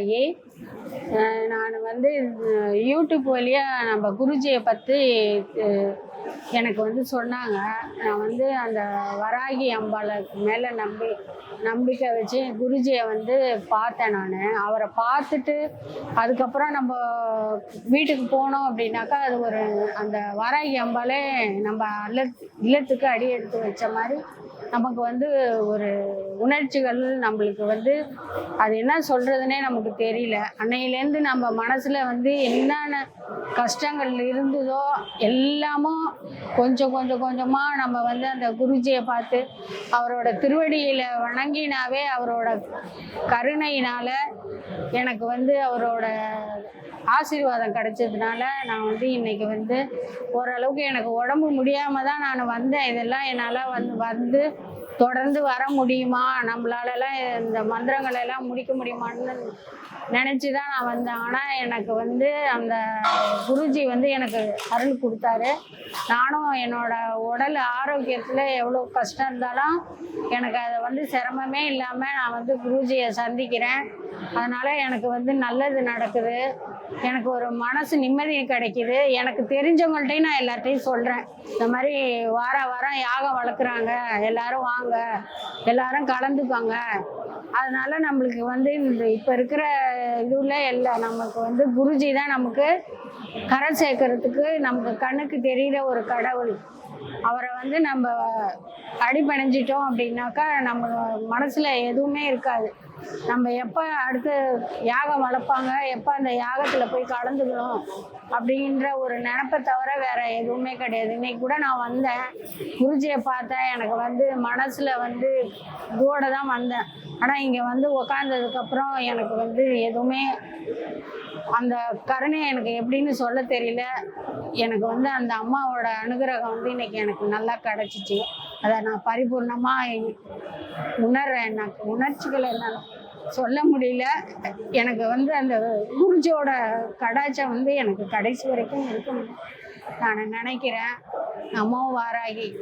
ஆகி நான் வந்து யூடியூப் வழியாக நம்ம குருஜியை பற்றி எனக்கு வந்து சொன்னாங்க. நான் வந்து அந்த வராகி அம்பாளுக்கு மேலே நம்பி நம்பிக்கை வச்சு குருஜியை வந்து பார்த்தேன் நான். அவரை பார்த்துட்டு அதுக்கப்புறம் நம்ம வீட்டுக்கு போனோம் அப்படின்னாக்கா அது ஒரு அந்த வராகி அம்பாலே நம்ம அல்ல இல்லத்துக்கு அடி எடுத்து வச்ச மாதிரி நமக்கு வந்து ஒரு உணர்ச்சிகள் நம்மளுக்கு வந்து அது என்ன சொல்கிறதுனே நமக்கு தெரியல. அன்னையிலேருந்து நம்ம மனசில் வந்து என்னென்ன கஷ்டங்கள் இருந்ததோ எல்லாமும் கொஞ்சம் கொஞ்சம் கொஞ்சமாக நம்ம வந்து அந்த குருஜியை பார்த்து அவரோட திருவடியில் வணங்கினாவே அவரோட கருணையினால் எனக்கு வந்து அவரோட ஆசீர்வாதம் கிடைச்சதுனால நான் வந்து இன்னைக்கு வந்து ஓரளவுக்கு எனக்கு உடம்பு முடியாமல் தான் நான் வந்தேன். இதெல்லாம் என்னால் வந்து வந்து தொடர்ந்து வர முடியுமா? நம்மளாலலாம் இந்த மந்திரங்களை எல்லாம் முடிக்க முடியுமான்னு நினச்சி தான் நான் வந்தேன். ஆனால் எனக்கு வந்து அந்த குருஜி வந்து எனக்கு அருள் கொடுத்தாரு. நானும் என்னோட உடல் ஆரோக்கியத்தில் எவ்வளோ கஷ்டம் இருந்தாலும் எனக்கு அதை வந்து சிரமமே இல்லாமல் நான் வந்து குருஜியை சந்திக்கிறேன். அதனால் எனக்கு வந்து நல்லது நடக்குது. எனக்கு ஒரு மனசு நிம்மதி கிடைக்குது. எனக்கு தெரிஞ்சவங்கள்ட்டையும் நான் எல்லார்ட்டையும் சொல்கிறேன் இந்த மாதிரி வார வாரம் யாகம் வளர்க்குறாங்க. எல்லாரும் வாங்க. எல்லாரும் கலந்துப்பாங்க. அதனால நம்மளுக்கு வந்து இந்த இப்போ இருக்கிற இதுல இல்லை நமக்கு வந்து குருஜி தான் நமக்கு கரை சேர்க்கறதுக்கு நமக்கு கண்ணுக்கு தெரிகிற ஒரு கடவுள். அவரை வந்து நம்ம அடிபணிஞ்சிட்டோம் அப்படின்னாக்கா நம்ம மனசில் எதுவுமே இருக்காது. நம்ம எப்போ அடுத்து யாகம் வளர்ப்பாங்க எப்போ அந்த யாகத்தில் போய் கலந்துக்கணும் அப்படின்ற ஒரு நினப்பை தவிர வேற எதுவுமே கிடையாது. இன்னைக்கு கூட நான் வந்தேன். குருஜியை பார்த்தேன். எனக்கு வந்து மனசில் வந்து இதோட தான் வந்தேன். ஆனால் இங்கே வந்து உக்காந்ததுக்கப்புறம் எனக்கு வந்து எதுவுமே அந்த கருணை எனக்கு எப்படின்னு சொல்ல தெரியல. எனக்கு வந்து அந்த அம்மாவோட அனுகிரகம் வந்து இன்னைக்கு எனக்கு நல்லா கிடச்சிச்சு. அதை நான் பரிபூர்ணமாக உணர்றேன். எனக்கு உணர்ச்சிகள் என்னன்னு சொல்ல முடியல. எனக்கு வந்து அந்த குருஜோட கடாச்சம் வந்து எனக்கு கடைசி வரைக்கும் இருக்கணும் நான் நினைக்கிறேன். அம்மாவும் வாராகி.